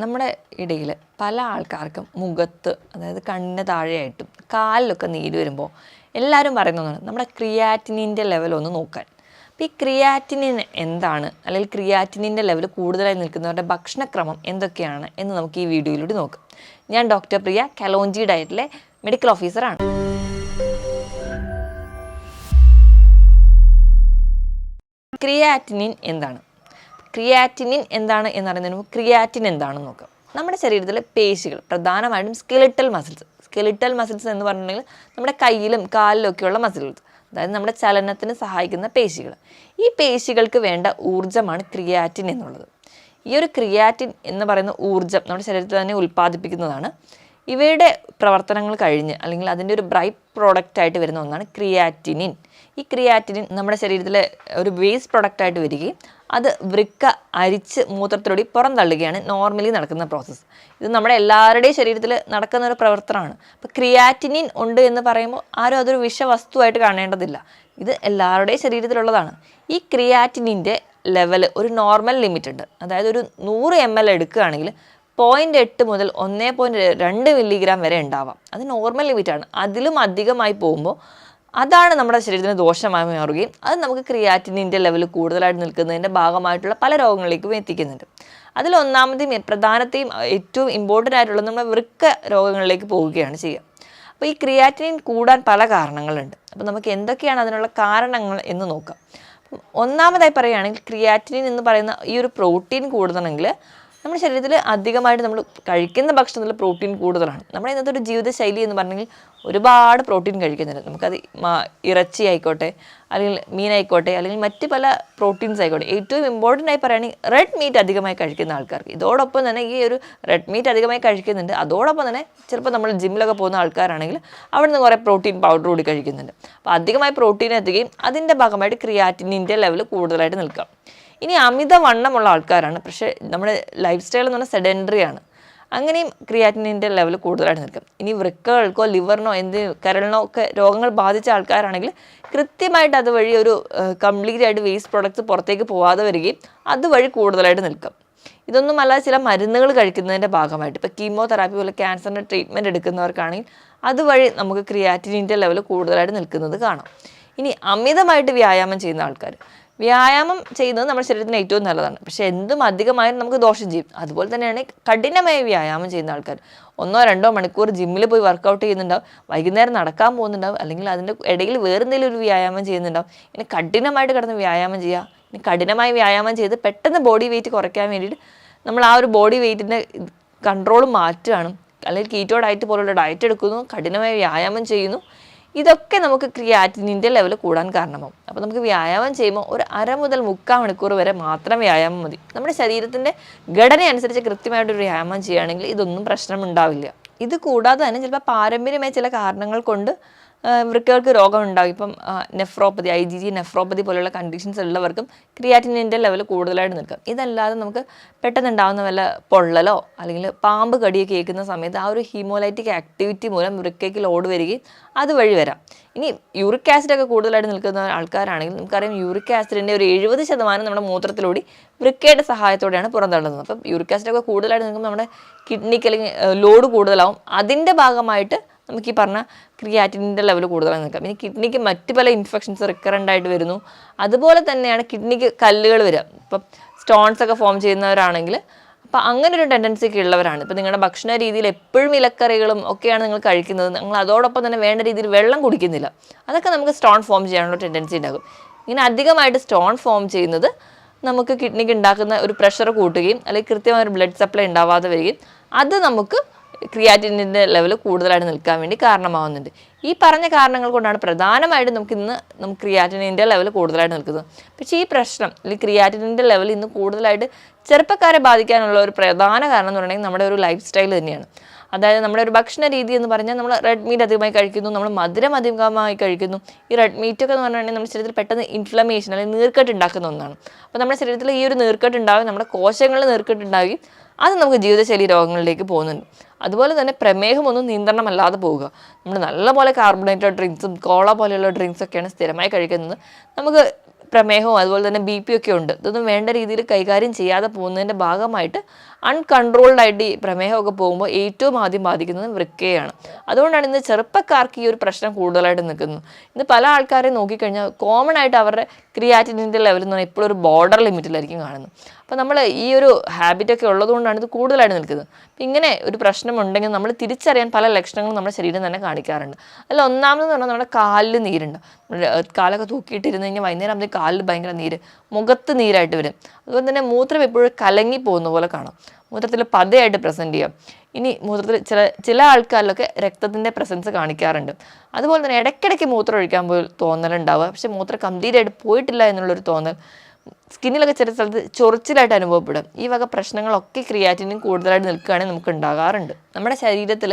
നമ്മുടെ ഇടയിൽ പല ആൾക്കാർക്കും മുഖത്ത് അതായത് കണ്ണിന് താഴെയായിട്ടും കാലിലൊക്കെ നീര് വരുമ്പോൾ എല്ലാവരും പറയുന്ന ഒന്നാണ് നമ്മുടെ ക്രിയാറ്റിനിന്റെ ലെവൽ ഒന്ന് നോക്കാൻ. അപ്പോൾ ഈ ക്രിയാറ്റിനിൻ എന്താണ്? അല്ലെങ്കിൽ ക്രിയാറ്റിനിന്റെ ലെവൽ കൂടുതലായി നിൽക്കുന്നവരുടെ ഭക്ഷണക്രമം എന്തൊക്കെയാണ് എന്ന് നമുക്ക് ഈ വീഡിയോയിലൂടെ നോക്കാം. ഞാൻ ഡോക്ടർ പ്രിയ കലോഞ്ചി ഡയറ്റിലെ മെഡിക്കൽ ഓഫീസറാണ് ക്രിയാറ്റിനിൻ എന്താണ്? ക്രിയാറ്റിനിൻ എന്താണ് എന്നറിയുന്നതിന് മുമ്പ് ക്രിയാറ്റിൻ എന്താണെന്ന് നോക്കാം. നമ്മുടെ ശരീരത്തിലെ പേശികൾ പ്രധാനമായിട്ടും സ്കെലിറ്റൽ മസിൽസ് സ്കെലിറ്റൽ മസിൽസ് എന്ന് പറഞ്ഞിട്ടുണ്ടെങ്കിൽ നമ്മുടെ കയ്യിലും കാലിലും ഒക്കെയുള്ള മസിൽസ് അതായത് നമ്മുടെ ചലനത്തിന് സഹായിക്കുന്ന പേശികൾ. ഈ പേശികൾക്ക് വേണ്ട ഊർജമാണ് ക്രിയാറ്റിൻ എന്നുള്ളത്. ഈ ഒരു ക്രിയാറ്റിൻ എന്ന് പറയുന്ന ഊർജം നമ്മുടെ ശരീരത്തിൽ തന്നെ ഉൽപ്പാദിപ്പിക്കുന്നതാണ്. ഇവയുടെ പ്രവർത്തനങ്ങൾ കഴിഞ്ഞ് അല്ലെങ്കിൽ അതിന്റെ ഒരു ബ്രൈ പ്രോഡക്റ്റ് ആയിട്ട് വരുന്ന ഒന്നാണ് ക്രിയാറ്റിനിൻ. ഈ ക്രിയാറ്റിനിൻ നമ്മുടെ ശരീരത്തിലെ ഒരു വേസ്റ്റ് പ്രോഡക്റ്റ് ആയിട്ട് വരികയും അത് വൃക്ക അരിച്ച് മൂത്രത്തിലൂടെ പുറന്തള്ളുകയാണ് നോർമലി നടക്കുന്ന പ്രോസസ്സ് ഇത് നമ്മുടെ എല്ലാവരുടെയും ശരീരത്തിൽ നടക്കുന്ന ഒരു പ്രവർത്തനമാണ്. അപ്പോൾ ക്രിയാറ്റിനിൻ ഉണ്ട് എന്ന് പറയുമ്പോൾ ആരും അതൊരു വിഷവസ്തുവായിട്ട് കാണേണ്ടതില്ല. ഇത് എല്ലാവരുടെയും ശരീരത്തിലുള്ളതാണ്. ഈ ക്രിയാറ്റിനിന്റെ ലെവൽ ഒരു നോർമൽ ലിമിറ്റ് ഉണ്ട്. അതായത് ഒരു നൂറ് എം എൽ എടുക്കുകയാണെങ്കിൽ പോയിന്റ് എട്ട് മുതൽ ഒന്നേ പോയിന്റ് രണ്ട് മില്ലിഗ്രാം വരെ ഉണ്ടാവാം. അത് നോർമൽ ലിമിറ്റാണ് അതിലും അധികമായി പോകുമ്പോൾ അതാണ് നമ്മുടെ ശരീരത്തിന് ദോഷമായി മാറുകയും അത് നമുക്ക് ക്രിയാറ്റിനിന്റെ ലെവൽ കൂടുതലായിട്ട് നിൽക്കുന്നതിന്റെ ഭാഗമായിട്ടുള്ള പല രോഗങ്ങളിലേക്കും എത്തിക്കുന്നുണ്ട്. അതിൽ ഒന്നാമത്തെയും പ്രധാനത്തെയും ഏറ്റവും ഇമ്പോർട്ടന്റ് ആയിട്ടുള്ള നമ്മുടെ വൃക്ക രോഗങ്ങളിലേക്ക് പോവുകയാണ് ചെയ്യുക. അപ്പോൾ ഈ ക്രിയാറ്റിനിൻ കൂടാൻ പല കാരണങ്ങളുണ്ട്. അപ്പോൾ നമുക്ക് എന്തൊക്കെയാണ് അതിനുള്ള കാരണങ്ങൾ എന്ന് നോക്കാം. ഒന്നാമതായി പറയുകയാണെങ്കിൽ ക്രിയാറ്റിനിൻ എന്ന് പറയുന്ന ഈ ഒരു പ്രോട്ടീൻ കൂടുതലാണെങ്കിൽ നമ്മുടെ ശരീരത്തിൽ അധികമായിട്ട് നമ്മൾ കഴിക്കുന്ന ഭക്ഷണത്തിൽ പ്രോട്ടീൻ കൂടുതലാണ്. നമ്മുടെ ഇന്നത്തെ ഒരു ജീവിതശൈലി എന്ന് പറഞ്ഞെങ്കിൽ ഒരുപാട് പ്രോട്ടീൻ കഴിക്കുന്നുണ്ട്. നമുക്കത് ഇറച്ചി ആയിക്കോട്ടെ അല്ലെങ്കിൽ മീനായിക്കോട്ടെ അല്ലെങ്കിൽ മറ്റ് പല പ്രോട്ടീൻസ് ആയിക്കോട്ടെ. ഏറ്റവും ഇമ്പോർട്ടന്റ് ആയി പറയുകയാണെങ്കിൽ റെഡ് മീറ്റ് അധികമായി കഴിക്കുന്ന ആൾക്കാർക്ക്. ഇതോടൊപ്പം തന്നെ ഈ ഒരു റെഡ് മീറ്റ് അധികമായി കഴിക്കുന്നുണ്ട്. അതോടൊപ്പം തന്നെ ചിലപ്പോൾ നമ്മൾ ജിമ്മിലൊക്കെ പോകുന്ന ആൾക്കാരാണെങ്കിൽ അവിടെ നിന്ന് കുറേ പ്രോട്ടീൻ പൗഡർ കൂടി കഴിക്കുന്നുണ്ട്. അപ്പോൾ അധികമായി പ്രോട്ടീൻ എത്തുകയും അതിന്റെ ഭാഗമായിട്ട് ക്രിയാറ്റിനിന്റെ ലെവൽ കൂടുതലായിട്ട് നിൽക്കാം ഇനി അമിതവണ്ണമുള്ള ആൾക്കാരാണ്. പക്ഷേ നമ്മുടെ ലൈഫ് സ്റ്റൈൽ എന്ന് പറഞ്ഞാൽ സെഡൻഡറി ആണ്. അങ്ങനെയും ക്രിയാറ്റിനിന്റെ ലെവൽ കൂടുതലായിട്ട് നിൽക്കും. ഇനി വൃക്കകൾക്കോ ലിവറിനോ എന്ത് കരളിനോ ഒക്കെ രോഗങ്ങൾ ബാധിച്ച ആൾക്കാരാണെങ്കിൽ കൃത്യമായിട്ട് അതുവഴി ഒരു കംപ്ലീറ്റ് ആയിട്ട് വേസ്റ്റ് പ്രോഡക്റ്റ്സ് പുറത്തേക്ക് പോകാതെ വരികയും അതുവഴി കൂടുതലായിട്ട് നിൽക്കും. ഇതൊന്നുമല്ല ചില മരുന്നുകൾ കഴിക്കുന്നതിന്റെ ഭാഗമായിട്ട്. ഇപ്പോൾ കീമോതെറാപ്പി പോലെ ക്യാൻസറിന്റെ ട്രീറ്റ്മെന്റ് എടുക്കുന്നവർക്കാണെങ്കിൽ അതുവഴി നമുക്ക് ക്രിയാറ്റിനിന്റെ ലെവൽ കൂടുതലായിട്ട് നിൽക്കുന്നത് കാണാം. ഇനി അമിതമായിട്ട് വ്യായാമം ചെയ്യുന്ന ആൾക്കാർ. വ്യായാമം ചെയ്യുന്നത് നമ്മുടെ ശരീരത്തിന് ഏറ്റവും നല്ലതാണ്. പക്ഷേ എന്തും അധികമായാലും നമുക്ക് ദോഷം ചെയ്യും. അതുപോലെ തന്നെയാണ് കഠിനമായ വ്യായാമം ചെയ്യുന്ന ആൾക്കാർ. ഒന്നോ രണ്ടോ മണിക്കൂർ ജിമ്മിൽ പോയി വർക്കൗട്ട് ചെയ്യുന്നുണ്ടാവും. വൈകുന്നേരം നടക്കാൻ പോകുന്നുണ്ടാവും. അല്ലെങ്കിൽ അതിന്റെ ഇടയിൽ വേറെ എന്തെങ്കിലും ഒരു വ്യായാമം ചെയ്യുന്നുണ്ടാവും. ഇനി കഠിനമായിട്ട് കിടന്ന് വ്യായാമം ചെയ്യുക. ഇനി കഠിനമായി വ്യായാമം ചെയ്ത് പെട്ടെന്ന് ബോഡി വെയിറ്റ് കുറയ്ക്കാൻ വേണ്ടിയിട്ട് നമ്മൾ ആ ഒരു ബോഡി വെയിറ്റിന്റെ കൺട്രോൾ മാറ്റുകയാണ്. അല്ലെങ്കിൽ കീറ്റോ ഡയറ്റ് പോലുള്ള ഡയറ്റ് എടുക്കുന്നു. കഠിനമായി വ്യായാമം ചെയ്യുന്നു. ഇതൊക്കെ നമുക്ക് ക്രിയാറ്റിനിന്റെ ലെവൽ കൂടാൻ കാരണമാവും. അപ്പോൾ നമുക്ക് വ്യായാമം ചെയ്യുമ്പോൾ ഒരു അര മുതൽ മുക്കാൽ മണിക്കൂർ വരെ മാത്രം വ്യായാമം മതി. നമ്മുടെ ശരീരത്തിന്റെ ഘടന അനുസരിച്ച് കൃത്യമായിട്ടൊരു വ്യായാമം ചെയ്യുകയാണെങ്കിൽ ഇതൊന്നും പ്രശ്നമുണ്ടാവില്ല. ഇത് കൂടാതെ തന്നെ ചിലപ്പോൾ പാരമ്പര്യമായ ചില കാരണങ്ങൾ കൊണ്ട് വൃക്കകൾക്ക് രോഗം ഉണ്ടാകും ഇപ്പം nephropathy I G G nephropathy പോലുള്ള കണ്ടീഷൻസ് ഉള്ളവർക്കും ക്രിയാറ്റിനിന്റെ ലെവൽ കൂടുതലായിട്ട് നിൽക്കും. ഇതല്ലാതെ നമുക്ക് പെട്ടെന്ന് ഉണ്ടാകുന്ന വല്ല പൊള്ളലോ അല്ലെങ്കിൽ പാമ്പ് കടിയൊക്കെ കേൾക്കുന്ന സമയത്ത് ആ ഒരു ഹീമോലൈറ്റിക് ആക്ടിവിറ്റി മൂലം വൃക്കയ്ക്ക് ലോഡ് വരികയും അതുവഴി വരാം. ഇനി യൂറിക് ആസിഡൊക്കെ കൂടുതലായിട്ട് നിൽക്കുന്ന ആൾക്കാരാണെങ്കിൽ നമുക്കറിയാം യൂറിക് ആസിഡിന്റെ ഒരു എഴുപത് ശതമാനം നമ്മുടെ മൂത്രത്തിലൂടെ വൃക്കയുടെ സഹായത്തോടെയാണ് പുറന്തള്ളുന്നത്. അപ്പം യൂറിക് ആസിഡൊക്കെ കൂടുതലായിട്ട് നിൽക്കുമ്പോൾ നമ്മുടെ കിഡ്നിക്ക് അല്ലെങ്കിൽ ലോഡ് കൂടുതലാവും. അതിന്റെ ഭാഗമായിട്ട് നമുക്ക് ഈ പറഞ്ഞ ക്രിയാറ്റിനിന്റെ ലെവൽ കൂടുതലായി നിൽക്കാം. ഇനി കിഡ്നിക്ക് മറ്റു പല ഇൻഫെക്ഷൻസ് റിക്കറന്റ് ആയിട്ട് വരുന്നു. അതുപോലെ തന്നെയാണ് കിഡ്നിക്ക് കല്ലുകൾ വരിക. ഇപ്പം സ്റ്റോൺസ് ഒക്കെ ഫോം ചെയ്യുന്നവരാണെങ്കിൽ അപ്പോൾ അങ്ങനെ ഒരു ടെൻഡൻസി ഒക്കെ ഉള്ളവരാണ്. ഇപ്പോൾ നിങ്ങളുടെ ഭക്ഷണ രീതിയിൽ എപ്പോഴും ഇലക്കറികളും ഒക്കെയാണ് നിങ്ങൾ കഴിക്കുന്നത്. നിങ്ങൾ അതോടൊപ്പം തന്നെ വേണ്ട രീതിയിൽ വെള്ളം കുടിക്കുന്നില്ല. അതൊക്കെ നമുക്ക് സ്റ്റോൺ ഫോം ചെയ്യാനുള്ള ടെൻഡൻസി ഉണ്ടാകും. ഇങ്ങനെ അധികമായിട്ട് സ്റ്റോൺ ഫോം ചെയ്യുന്നത് നമുക്ക് കിഡ്നിക്ക് ഉണ്ടാക്കുന്ന ഒരു പ്രഷർ കൂട്ടുകയും അല്ലെങ്കിൽ കൃത്യമായ ഒരു ബ്ലഡ് സപ്ലൈ ഉണ്ടാവാതെ വരികയും അത് നമുക്ക് ക്രിയാറ്റിനിന്റെ ലെവൽ കൂടുതലായിട്ട് നിൽക്കാൻ വേണ്ടി കാരണമാവുന്നുണ്ട്. ഈ പറഞ്ഞ കാരണങ്ങൾ കൊണ്ടാണ് പ്രധാനമായിട്ടും നമുക്ക് ഇന്ന് നമുക്ക് ക്രിയാറ്റിനിന്റെ ലെവൽ കൂടുതലായിട്ട് നിൽക്കുന്നത്. പക്ഷേ ഈ പ്രശ്നം അല്ലെങ്കിൽ ക്രിയാറ്റിനിന്റെ ലെവൽ ഇന്ന് കൂടുതലായിട്ട് ചെറുപ്പക്കാരെ ബാധിക്കാനുള്ള ഒരു പ്രധാന കാരണം എന്ന് പറയുന്നത് നമ്മുടെ ഒരു ലൈഫ് സ്റ്റൈൽ തന്നെയാണ്. അതായത് നമ്മുടെ ഒരു ഭക്ഷണ രീതി എന്ന് പറഞ്ഞാൽ നമ്മൾ റെഡ് മീറ്റ് അധികമായി കഴിക്കുന്നു നമ്മൾ മധുരം അധികമായി കഴിക്കുന്നു. ഈ റെഡ് മീറ്റ് ഒക്കെ എന്ന് പറഞ്ഞിട്ടുണ്ടെങ്കിൽ നമ്മുടെ ശരീരത്തിൽ പെട്ടെന്ന് ഇൻഫ്ലമേഷൻ അല്ലെങ്കിൽ നീർക്കെട്ട് ഉണ്ടാക്കുന്ന ഒന്നാണ്. അപ്പോൾ നമ്മുടെ ശരീരത്തിൽ ഈ ഒരു നീർക്കെട്ട് ഉണ്ടാവുകയും നമ്മുടെ കോശങ്ങളിൽ നീർക്കെട്ട് ഉണ്ടാവുകയും അത് നമുക്ക് ജീവിതശൈലി രോഗങ്ങളിലേക്ക് പോകുന്നുണ്ട്. അതുപോലെ തന്നെ പ്രമേഹമൊന്നും നിയന്ത്രണമല്ലാതെ പോവുക. നമ്മൾ നല്ലപോലെ കാർബണേറ്റഡ് ഡ്രിങ്ക്സും കോള പോലെയുള്ള ഡ്രിങ്ക്സൊക്കെയാണ് സ്ഥിരമായി കഴിക്കുന്നത്. നമുക്ക് പ്രമേഹവും അതുപോലെ തന്നെ ബി പി ഒക്കെ ഉണ്ട്. ഇതൊന്നും വേണ്ട രീതിയിൽ കൈകാര്യം ചെയ്യാതെ പോകുന്നതിന്റെ ഭാഗമായിട്ട് അൺകൺട്രോൾഡ് ആയിട്ട് ഈ പ്രമേഹമൊക്കെ പോകുമ്പോൾ ഏറ്റവും ആദ്യം ബാധിക്കുന്നത് വൃക്കയാണ്. അതുകൊണ്ടാണ് ഇന്ന് ചെറുപ്പക്കാർക്ക് ഈ ഒരു പ്രശ്നം കൂടുതലായിട്ട് നിൽക്കുന്നത്. ഇന്ന് പല ആൾക്കാരെയും നോക്കിക്കഴിഞ്ഞാൽ കോമൺ ആയിട്ട് അവരുടെ ക്രിയാറ്റിനിന്റെ ലെവൽ എന്ന് പറഞ്ഞാൽ എപ്പോഴും ഒരു ബോർഡർ ലിമിറ്റിലായിരിക്കും കാണുന്നത്. അപ്പോൾ നമ്മൾ ഈ ഒരു ഹാബിറ്റൊക്കെ ഉള്ളതുകൊണ്ടാണ് ഇത് കൂടുതലായിട്ട് നിൽക്കുന്നത്. അപ്പം ഇങ്ങനെ ഒരു പ്രശ്നമുണ്ടെങ്കിൽ നമ്മൾ തിരിച്ചറിയാൻ പല ലക്ഷണങ്ങളും നമ്മുടെ ശരീരം തന്നെ കാണിക്കാറുണ്ട്. അല്ല ഒന്നാമതെന്ന് പറഞ്ഞാൽ നമ്മുടെ കാലിൽ നീരുണ്ട്. കാലൊക്കെ തൂക്കിയിട്ടിരുന്ന് കഴിഞ്ഞാൽ വൈകുന്നേരം ആകുമ്പോൾ കാലിൽ ഭയങ്കര നീര് മുഖത്ത് നീരായിട്ട് വരും. അതുപോലെ തന്നെ മൂത്രം എപ്പോഴും കലങ്ങി പോകുന്ന പോലെ കാണാം. മൂത്രത്തിൽ പതയായിട്ട് പ്രസന്റ് ചെയ്യാം. ഇനി മൂത്രത്തിൽ ചില ചില ആൾക്കാരിലൊക്കെ രക്തത്തിന്റെ പ്രസൻസ് കാണിക്കാറുണ്ട്. അതുപോലെ തന്നെ ഇടയ്ക്കിടയ്ക്ക് മൂത്രം ഒഴിക്കാൻ പോയി തോന്നലുണ്ടാവുക. പക്ഷേ മൂത്രം കംപ്ലീറ്റ് ആയിട്ട് പോയിട്ടില്ല എന്നുള്ളൊരു തോന്നൽ സ്കിന്നിലൊക്കെ ചില സ്ഥലത്ത് ചൊറിച്ചിലായിട്ട് അനുഭവപ്പെടും. ഈ വക പ്രശ്നങ്ങളൊക്കെ ക്രിയാറ്റിനും കൂടുതലായിട്ട് നിൽക്കുകയാണെങ്കിൽ നമുക്ക് ഉണ്ടാകാറുണ്ട്. നമ്മുടെ ശരീരത്തിൽ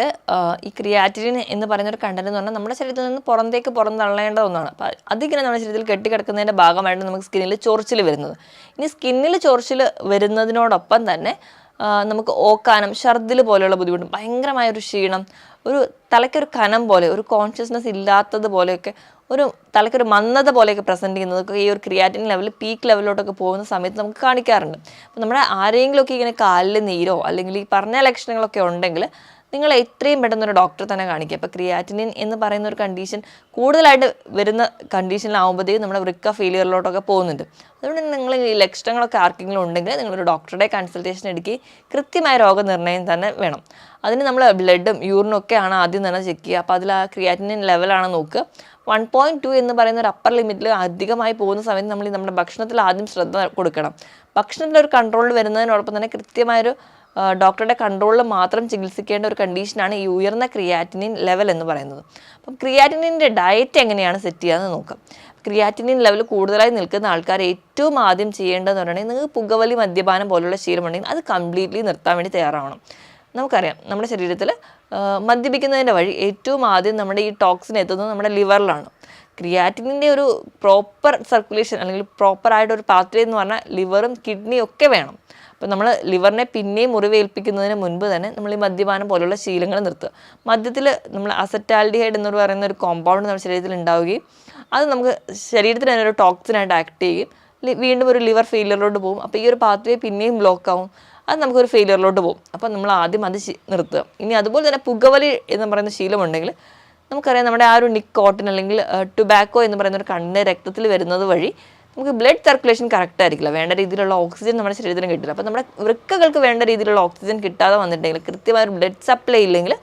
ഈ ക്രിയാറ്റിനിൻ എന്ന് പറഞ്ഞൊരു കണ്ടന്റ് എന്ന് പറഞ്ഞാൽ നമ്മുടെ ശരീരത്തിൽ നിന്ന് പുറത്തേക്ക് പുറന്തള്ളേണ്ട ഒന്നാണ്. അപ്പോൾ അതിങ്ങനെ നമ്മുടെ ശരീരത്തിൽ കെട്ടിക്കിടക്കുന്നതിന്റെ ഭാഗമായിട്ട് നമുക്ക് സ്കിന്നിൽ ചൊറിച്ചിൽ വരുന്നത്. ഇനി സ്കിന്നിൽ ചൊറിച്ചിൽ വരുന്നതിനോടൊപ്പം തന്നെ നമുക്ക് ഓക്കാനം ഛർദിൽ പോലെയുള്ള ബുദ്ധിമുട്ടും ഭയങ്കരമായ ഒരു ക്ഷീണം ഒരു തലയ്ക്കൊരു കനം പോലെ ഒരു കോൺഷ്യസ്നെസ് ഇല്ലാത്തത് പോലെയൊക്കെ ഒരു തലയ്ക്കൊരു മന്ദത പോലെയൊക്കെ പ്രസന്റ് ചെയ്യുന്നതൊക്കെ ഈ ഒരു ക്രിയാറ്റിൻ ലെവൽ പീക്ക് ലെവലിലോട്ടൊക്കെ പോകുന്ന സമയത്ത് നമുക്ക് കാണിക്കാറുണ്ട്. അപ്പോൾ നമ്മുടെ ആരെങ്കിലുമൊക്കെ ഇങ്ങനെ കാലിൽ നീരോ അല്ലെങ്കിൽ ഈ പറഞ്ഞ ലക്ഷണങ്ങളൊക്കെ ഉണ്ടെങ്കിൽ നിങ്ങൾ എത്രയും പെട്ടെന്ന് ഒരു ഡോക്ടറെ തന്നെ കാണിക്കുക. അപ്പോൾ ക്രിയാറ്റിനിൻ എന്ന് പറയുന്ന ഒരു കണ്ടീഷൻ കൂടുതലായിട്ട് വരുന്ന കണ്ടീഷനിലാവുമ്പോഴത്തേക്കും നമ്മുടെ വൃക്ക ഫെയിലിയറിലോട്ടൊക്കെ പോകുന്നുണ്ട്. അതുകൊണ്ട് നിങ്ങൾ ഈ ലക്ഷണങ്ങളൊക്കെ ആർക്കെങ്കിലും ഉണ്ടെങ്കിൽ നിങ്ങളൊരു ഡോക്ടറുടെ കൺസൾട്ടേഷൻ എടുക്കുകയും കൃത്യമായ രോഗനിർണയം തന്നെ വേണം. അതിന് നമ്മൾ ബ്ലഡും യൂറിനും ഒക്കെയാണ് ആദ്യം തന്നെ ചെക്ക് ചെയ്യുക. അപ്പോൾ അതിൽ ആ ക്രിയാറ്റിനിൻ ലെവലാണ് നോക്കുക. വൺ പോയിന്റ് ടു എന്ന് പറയുന്ന ഒരു അപ്പർ ലിമിറ്റിൽ അധികമായി പോകുന്ന സമയത്ത് നമ്മൾ നമ്മുടെ ഭക്ഷണത്തിൽ ആദ്യം ശ്രദ്ധ കൊടുക്കണം. ഭക്ഷണത്തിൽ ഒരു കൺട്രോൾ വരുന്നതിനോടൊപ്പം തന്നെ കൃത്യമായൊരു ഡോക്ടറുടെ കൺട്രോളിൽ മാത്രം ചികിത്സിക്കേണ്ട ഒരു കണ്ടീഷനാണ് ഈ ഉയർന്ന ക്രിയാറ്റിനിൻ ലെവൽ എന്ന് പറയുന്നത്. അപ്പം ക്രിയാറ്റിനിന്റെ ഡയറ്റ് എങ്ങനെയാണ് സെറ്റ് ചെയ്യാമെന്ന് നോക്കാം. ക്രിയാറ്റിനിൻ ലെവൽ കൂടുതലായി നിൽക്കുന്ന ആൾക്കാർ ഏറ്റവും ആദ്യം ചെയ്യേണ്ടതെന്ന് പറയുന്നത് നിങ്ങൾക്ക് പുകവലി മദ്യപാനം പോലുള്ള ശീലമുണ്ടെങ്കിൽ അത് കംപ്ലീറ്റ്ലി നിർത്താൻ വേണ്ടി തയ്യാറാവണം. നമുക്കറിയാം നമ്മുടെ ശരീരത്തിൽ മദ്യപിക്കുന്നതിന്റെ വഴി ഏറ്റവും ആദ്യം നമ്മുടെ ഈ ടോക്സിൻ എത്തുന്നത് നമ്മുടെ ലിവറിലാണ്. ക്രിയാറ്റിനിന്റെ ഒരു പ്രോപ്പർ സർക്കുലേഷൻ അല്ലെങ്കിൽ പ്രോപ്പർ ആയിട്ട് ഒരു പറഞ്ഞാൽ ലിവറും കിഡ്നിയും ഒക്കെ വേണം. അപ്പോൾ നമ്മൾ ലിവറിനെ പിന്നെയും മുറിവേൽപ്പിക്കുന്നതിന് മുൻപ് തന്നെ നമ്മൾ ഈ മദ്യപാനം പോലുള്ള ശീലങ്ങൾ നിർത്തുക. മദ്യത്തിൽ നമ്മൾ അസറ്റാൽഡിഹൈഡ് എന്ന് പറയുന്ന ഒരു കോമ്പൗണ്ട് നമ്മുടെ ശരീരത്തിൽ ഉണ്ടാവുകയും അത് നമുക്ക് ശരീരത്തിന് തന്നെ ഒരു ടോക്സിനായിട്ട് ആക്ട് ചെയ്യും വീണ്ടും ഒരു ലിവർ ഫെയിലിയറിലോട്ട് പോകും. അപ്പോൾ ഈ ഒരു പാത്വേ പിന്നെയും ബ്ലോക്ക് ആവും. അത് നമുക്കൊരു ഫെയിലിയറിലോട്ട് പോകും. അപ്പോൾ നമ്മൾ ആദ്യം അത് നിർത്തുക. ഇനി അതുപോലെ തന്നെ പുകവലി എന്ന് പറയുന്ന ശീലമുണ്ടെങ്കിൽ നമുക്കറിയാം നമ്മുടെ ആ ഒരു നിക്കോട്ടിൻ അല്ലെങ്കിൽ ടുബാക്കോ എന്ന് പറയുന്ന ഒരു കണ്ണിന്റെ രക്തത്തിൽ വരുന്നത് വഴി നമുക്ക് ബ്ലഡ് സർക്കുലേഷൻ കറക്റ്റ് ആയിരിക്കില്ല. വേണ്ട രീതിയിലുള്ള ഓക്സിജൻ നമ്മുടെ ശരീരത്തിന് കിട്ടില്ല. അപ്പോൾ നമ്മുടെ വൃക്കകൾക്ക് വേണ്ട രീതിയിലുള്ള ഓക്സിജൻ കിട്ടാതെ വന്നിട്ടുണ്ടെങ്കിൽ കൃത്യമായ ബ്ലഡ് സപ്ലൈ ഇല്ലെങ്കിൽ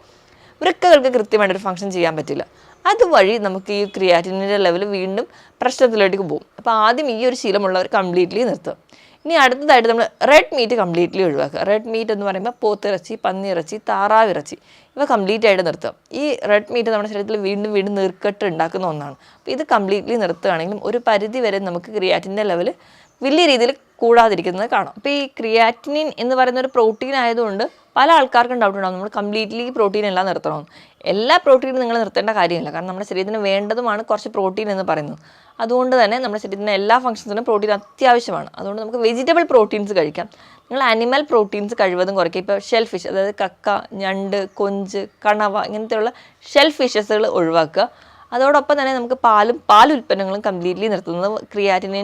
വൃക്കകൾക്ക് കൃത്യമായിട്ട് ഒരു ഫംഗ്ഷൻ ചെയ്യാൻ പറ്റില്ല. അതുവഴി നമുക്ക് ഈ ക്രിയാറ്റിനിന്റെ ലെവൽ വീണ്ടും പ്രശ്നത്തിലേക്ക് പോകും. അപ്പോൾ ആദ്യം ഈ ഒരു ശീലമുള്ളവർ കംപ്ലീറ്റ്ലി നിർത്തും ഇനി അടുത്തതായിട്ട് നമ്മൾ റെഡ് മീറ്റ് കംപ്ലീറ്റ്ലി ഒഴിവാക്കുക. റെഡ് മീറ്റ് എന്ന് പറയുമ്പോൾ പോത്തിറച്ചി പന്നിയിറച്ചി താറാവിറച്ചി ഇവ കംപ്ലീറ്റ് ആയിട്ട് നിർത്തുക. ഈ റെഡ് മീറ്റ് നമ്മുടെ ശരീരത്തിൽ വീണ്ടും വീണ്ടും നീർക്കെട്ട് ഉണ്ടാക്കുന്ന ഒന്നാണ്. അപ്പോൾ ഇത് കംപ്ലീറ്റ്ലി നിർത്തുകയാണെങ്കിലും ഒരു പരിധി വരെ നമുക്ക് ക്രിയാറ്റിന്റെ ലെവൽ വലിയ രീതിയിൽ കൂടാതിരിക്കുന്നത് കാണാം. അപ്പോൾ ഈ ക്രിയാറ്റിനിൻ എന്ന് പറയുന്ന ഒരു പ്രോട്ടീൻ ആയതുകൊണ്ട് പല ആൾക്കാർക്കും ഡൗട്ട് ഉണ്ടാകും നമ്മൾ കംപ്ലീറ്റ്ലി പ്രോട്ടീൻ എല്ലാം നിർത്തണമെന്ന്. എല്ലാ പ്രോട്ടീനും നിങ്ങൾ നിർത്തേണ്ട കാര്യമില്ല. കാരണം നമ്മുടെ ശരീരത്തിന് വേണ്ടതുമാണ് കുറച്ച് പ്രോട്ടീൻ എന്ന് പറയുന്നത്. അതുകൊണ്ട് തന്നെ നമ്മുടെ ശരീരത്തിന് എല്ലാ ഫംഗ്ഷൻസിനും പ്രോട്ടീൻ അത്യാവശ്യമാണ്. അതുകൊണ്ട് നമുക്ക് വെജിറ്റബിൾ പ്രോട്ടീൻസ് കഴിക്കാം. നിങ്ങൾ അനിമൽ പ്രോട്ടീൻസ് കഴിവതും കുറയ്ക്കുക ഇപ്പോൾ ഷെൽ ഫിഷ് അതായത് കക്ക ഞണ്ട് കൊഞ്ച് കണവ ഇങ്ങനത്തെയുള്ള ഷെൽ ഫിഷസുകൾ ഒഴിവാക്കുക. അതോടൊപ്പം തന്നെ നമുക്ക് പാലും പാൽ ഉൽപ്പന്നങ്ങളും കംപ്ലീറ്റ്ലി നിർത്തുന്നത് ക്രിയാറ്റിനെ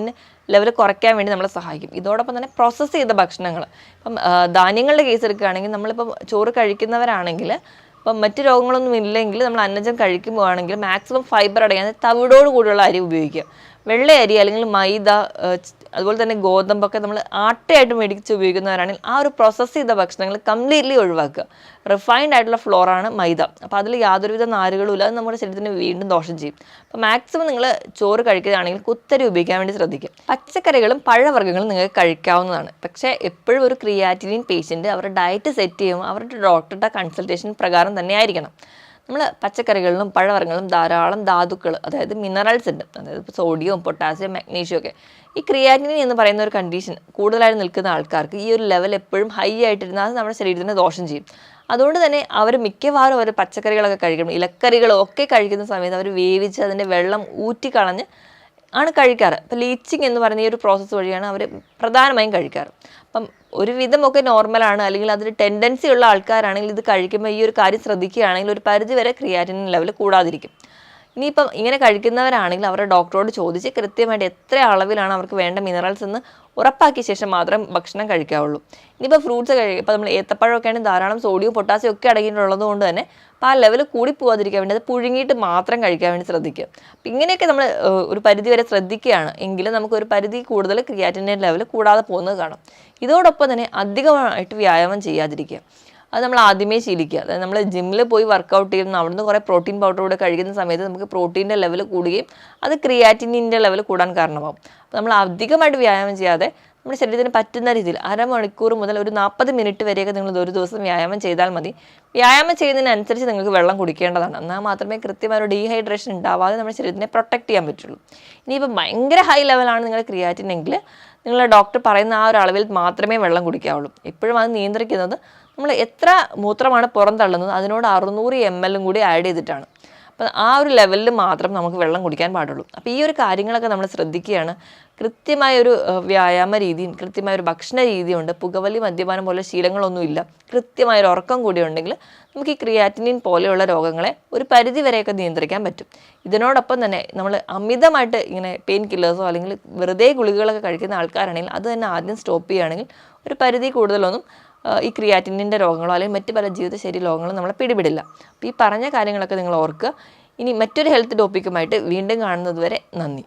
ലെവൽ കുറയ്ക്കാൻ വേണ്ടി നമ്മളെ സഹായിക്കും. ഇതോടൊപ്പം തന്നെ പ്രോസസ്സ് ചെയ്ത ഭക്ഷണങ്ങൾ. ഇപ്പം ധാന്യങ്ങളുടെ കേസ് എടുക്കുകയാണെങ്കിൽ നമ്മളിപ്പം ചോറ് കഴിക്കുന്നവരാണെങ്കിൽ ഇപ്പം മറ്റ് രോഗങ്ങളൊന്നും ഇല്ലെങ്കിൽ നമ്മൾ അന്നജം കഴിക്കുമ്പോഴാണെങ്കിൽ മാക്സിമം ഫൈബർ അടയാൻ തവിടോട് കൂടിയുള്ള അരി ഉപയോഗിക്കുക. വെള്ള അരി അല്ലെങ്കിൽ മൈദ അതുപോലെ തന്നെ ഗോതമ്പൊക്കെ നമ്മൾ ആട്ടയായിട്ട് മേടിച്ച് ഉപയോഗിക്കുന്നവരാണെങ്കിൽ ആ ഒരു പ്രോസസ്സ് ചെയ്ത ഭക്ഷണങ്ങൾ കംപ്ലീറ്റ്ലി ഒഴിവാക്കുക. റിഫൈൻഡ് ആയിട്ടുള്ള ഫ്ലോറാണ് മൈദ. അപ്പോൾ അതിൽ യാതൊരുവിധ നാരുകളും ഇല്ല. അത് നമ്മുടെ ശരീരത്തിന് വീണ്ടും ദോഷം ചെയ്യും. അപ്പോൾ മാക്സിമം നിങ്ങൾ ചോറ് കഴിക്കുകയാണെങ്കിൽ കുത്തരി ഉപയോഗിക്കാൻ വേണ്ടി ശ്രദ്ധിക്കും പച്ചക്കറികളും പഴവർഗങ്ങളും നിങ്ങൾക്ക് കഴിക്കാവുന്നതാണ്. പക്ഷേ എപ്പോഴും ഒരു ക്രിയാറ്റിനിൻ പേഷ്യന്റ് അവരുടെ ഡയറ്റ് സെറ്റ് ചെയ്യുമ്പോൾ അവരുടെ ഡോക്ടറുടെ കൺസൾട്ടേഷൻ പ്രകാരം തന്നെ ആയിരിക്കണം. നമ്മൾ പച്ചക്കറികളിലും പഴവർഗങ്ങളും ധാരാളം ധാതുക്കൾ അതായത് മിനറൽസ് ഉണ്ട്. അതായത് സോഡിയവും പൊട്ടാസ്യം മാഗ്നീഷ്യം ഒക്കെ. ഈ ക്രിയാറ്റിനി എന്ന് പറയുന്ന ഒരു കണ്ടീഷൻ കൂടുതലായിട്ട് നിൽക്കുന്ന ആൾക്കാർക്ക് ഈ ഒരു ലെവൽ എപ്പോഴും ഹൈ ആയിട്ടിരുന്നാൽ അത് നമ്മുടെ ശരീരത്തിന് ദോഷം ചെയ്യും. അതുകൊണ്ട് തന്നെ അവർ മിക്കവാറും അവർ പച്ചക്കറികളൊക്കെ കഴിക്കണം. ഇലക്കറികളൊക്കെ കഴിക്കുന്ന സമയത്ത് അവർ വേവിച്ച് അതിന്റെ വെള്ളം ഊറ്റിക്കളഞ്ഞ് ആണ് കഴിക്കാറ്. അപ്പോൾ ലീച്ചിങ് എന്ന് പറയുന്ന ഈ ഒരു പ്രോസസ്സ് വഴിയാണ് അവർ പ്രധാനമായും കഴിക്കാറ്. അപ്പം ഒരുവിധമൊക്കെ നോർമലാണ് അല്ലെങ്കിൽ അതിൽ ടെൻഡൻസി ഉള്ള ആൾക്കാരാണെങ്കിൽ ഇത് കഴിക്കുമ്പോൾ ഈ ഒരു കാര്യം ശ്രദ്ധിക്കുകയാണെങ്കിൽ ഒരു പരിധി വരെ ക്രിയാറ്റിൻ ലെവൽ കൂടാതിരിക്കും. ഇനിയിപ്പം ഇങ്ങനെ കഴിക്കുന്നവരാണെങ്കിൽ അവരുടെ ഡോക്ടറോട് ചോദിച്ച് കൃത്യമായിട്ട് എത്ര അളവിലാണ് അവർക്ക് വേണ്ട മിനറൽസ് എന്ന് ഉറപ്പാക്കിയ ശേഷം മാത്രം ഭക്ഷണം കഴിക്കാവുള്ളൂ. ഇനിയിപ്പോൾ ഫ്രൂട്ട്സ് കഴി ഇപ്പോൾ നമ്മൾ ഏത്തപ്പഴമൊക്കെയാണ് ധാരാളം സോഡിയം പൊട്ടാസ്യം ഒക്കെ അടങ്ങിയിട്ടുള്ളത് കൊണ്ട് തന്നെ അപ്പോൾ ആ ലെവൽ കൂടി പോകാതിരിക്കാൻ വേണ്ടി അത് പുഴുങ്ങിയിട്ട് മാത്രം കഴിക്കാൻ വേണ്ടി ശ്രദ്ധിക്കുക. അപ്പം ഇങ്ങനെയൊക്കെ നമ്മൾ ഒരു പരിധി വരെ ശ്രദ്ധിക്കുകയാണ്. എങ്കിലും നമുക്ക് ഒരു പരിധി കൂടുതൽ ക്രിയാറ്റിന്റെ ലെവൽ കൂടാതെ പോകുന്നത് കാണാം. ഇതോടൊപ്പം തന്നെ അധികമായിട്ട് വ്യായാമം ചെയ്യാതിരിക്കുക. അത് നമ്മൾ ആദ്യമേ ശീലിക്കുക. അതായത് നമ്മൾ ജിമ്മിൽ പോയി വർക്കൗട്ട് ചെയ്യുന്ന അവിടുന്ന് കുറേ പ്രോട്ടീൻ പൗഡർ കൂടെ കഴിക്കുന്ന സമയത്ത് നമുക്ക് പ്രോട്ടീന്റെ ലെവൽ കൂടുകയും അത് ക്രിയാറ്റിനിന്റെ ലെവൽ കൂടാൻ കാരണമാകും അപ്പോൾ നമ്മൾ അധികമായിട്ട് വ്യായാമം ചെയ്യാതെ നമ്മുടെ ശരീരത്തിന് പറ്റുന്ന രീതിയിൽ അരമണിക്കൂർ മുതൽ ഒരു നാൽപ്പത് മിനിറ്റ് വരെയൊക്കെ നിങ്ങൾ ഒരു ദിവസം വ്യായാമം ചെയ്താൽ മതി. വ്യായാമം ചെയ്യുന്നതിനനുസരിച്ച് നിങ്ങൾക്ക് വെള്ളം കുടിക്കേണ്ടതാണ്. എന്നാൽ മാത്രമേ കൃത്യമായ ഡീഹൈഡ്രേഷൻ ഉണ്ടാവാതെ നമ്മുടെ ശരീരത്തിനെ പ്രൊട്ടക്ട് ചെയ്യാൻ പറ്റുള്ളൂ. ഇനിയിപ്പോൾ ഭയങ്കര ഹൈ ലെവലാണ് നിങ്ങളുടെ ക്രിയാറ്റിനെങ്കിൽ നിങ്ങളുടെ ഡോക്ടർ പറയുന്ന ആ ഒരു അളവിൽ മാത്രമേ വെള്ളം കുടിക്കാവുള്ളൂ. എപ്പോഴും അത് നിയന്ത്രിക്കുന്നത് നമ്മൾ എത്ര മൂത്രമാണ് പുറന്തള്ളുന്നത് അതിനോട് അറുന്നൂറ് എം എല്ലും കൂടി ആഡ് ചെയ്തിട്ടാണ്. അപ്പം ആ ഒരു ലെവലിൽ മാത്രം നമുക്ക് വെള്ളം കുടിക്കാൻ പാടുള്ളൂ. അപ്പോൾ ഈ ഒരു കാര്യങ്ങളൊക്കെ നമ്മൾ ശ്രദ്ധിക്കുകയാണ്. കൃത്യമായ ഒരു വ്യായാമ രീതിയും കൃത്യമായ ഒരു ഭക്ഷണ രീതിയുണ്ട്. പുകവലി മദ്യപാനം പോലെ ശീലങ്ങളൊന്നുമില്ല കൃത്യമായൊരു ഉറക്കം കൂടി ഉണ്ടെങ്കിൽ നമുക്ക് ഈ ക്രിയാറ്റിനിൻ പോലെയുള്ള രോഗങ്ങളെ ഒരു പരിധി വരെയൊക്കെ നിയന്ത്രിക്കാൻ പറ്റും. ഇതിനോടൊപ്പം തന്നെ നമ്മൾ അമിതമായിട്ട് ഇങ്ങനെ പെയിൻ കില്ലേഴ്സോ അല്ലെങ്കിൽ വെറുതെ ഗുളികകളൊക്കെ കഴിക്കുന്ന ആൾക്കാരാണെങ്കിൽ അത് തന്നെ ആദ്യം സ്റ്റോപ്പ് ചെയ്യുകയാണെങ്കിൽ ഒരു പരിധി കൂടുതലൊന്നും ഈ ക്രിയാറ്റിനിന്റെ രോഗങ്ങളോ അല്ലെങ്കിൽ മറ്റ് പല ജീവിതശൈലി രോഗങ്ങളും നമ്മളെ പിടിപെടില്ല. അപ്പോൾ ഈ പറഞ്ഞ കാര്യങ്ങളൊക്കെ നിങ്ങൾ ഓർക്കുക. ഇനി മറ്റൊരു ഹെൽത്ത് ടോപ്പിക്കുമായിട്ട് വീണ്ടും കാണുന്നതുവരെ നന്ദി.